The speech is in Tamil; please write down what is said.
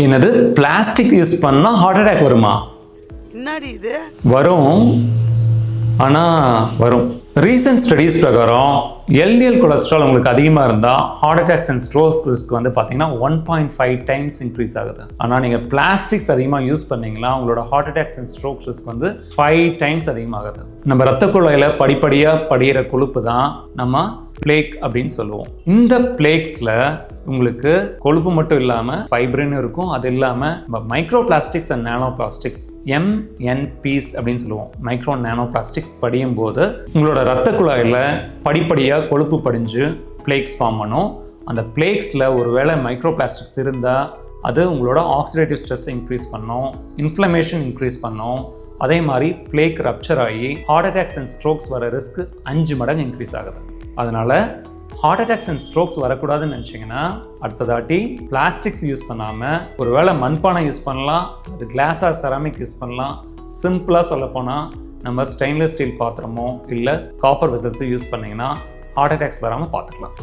என்னது? பிளாஸ்டிக் யூஸ் பண்ணால் ஹார்ட் அட்டாக் வருமா? வரும். ஆனால் வரும். ரீசன்ட் ஸ்டடீஸ் பிரகாரம் எல்டிஎல் கொலஸ்ட்ரால் உங்களுக்கு அதிகமாக இருந்தால் heart attacks and stroke risk வந்து பார்த்தீங்கன்னா one point five times increase ஆகுது. ஆனால் நீங்கள் பிளாஸ்டிக்ஸ் அதிகமாக யூஸ் பண்ணீங்களா உங்களோட heart attacks and stroke risk வந்து ஃபைவ் டைம்ஸ் அதிகமாகுது. நம்ம ரத்த குழாயில் படிப்படியாக படிகிற கொழுப்பு தான் நம்ம பிளேக் அப்படின்னு சொல்லுவோம். இந்த பிளேக்ஸில் உங்களுக்கு கொழுப்பு மட்டும் இல்லாமல் ஃபைப்ரின் இருக்கும். அது இல்லாமல் micro plastics and nano plastics MNPs அப்படின்னு சொல்லுவோம். மைக்ரோ நானோ பிளாஸ்டிக்ஸ் படியும் போது உங்களோட ரத்த குழாயில் படிப்படியாக கொழுப்பு படிஞ்சு பிளேக்ஸ் ஃபார்ம் பண்ணும். அந்த பிளேக்ஸில் ஒருவேளை மைக்ரோ பிளாஸ்டிக்ஸ் இருந்தால் அது உங்களோட ஆக்சிடேட்டிவ் ஸ்ட்ரெஸ் இன்க்ரீஸ் பண்ணும் இன்ஃப்ளமேஷன் இன்க்ரீஸ் பண்ணும். அதே மாதிரி பிளேக் ரப்சர் ஆகி ஹார்ட் அட்டாக்ஸ் அண்ட் ஸ்ட்ரோக்ஸ் வர ரிஸ்க் அஞ்சு மடங்கு இன்க்ரீஸ் ஆகுது. அதனால் ஹார்ட் அட்டாக்ஸ் அண்ட் ஸ்ட்ரோக்ஸ் வரக்கூடாதுன்னு நினச்சிங்கன்னா அடுத்ததாட்டி பிளாஸ்டிக்ஸ் யூஸ் பண்ணாமல் ஒருவேளை மண்பானை யூஸ் பண்ணலாம் அது கிளாஸாக செராமிக் யூஸ் பண்ணலாம். சிம்பிளாக சொல்லப்போனால் நம்ம ஸ்டெயின்லெஸ் ஸ்டீல் பாத்திரமோ இல்லை காப்பர் வெசல்ஸோ யூஸ் பண்ணிங்கன்னா ஹார்ட் அட்டாக்ஸ் வராமல் பார்த்துக்கலாம்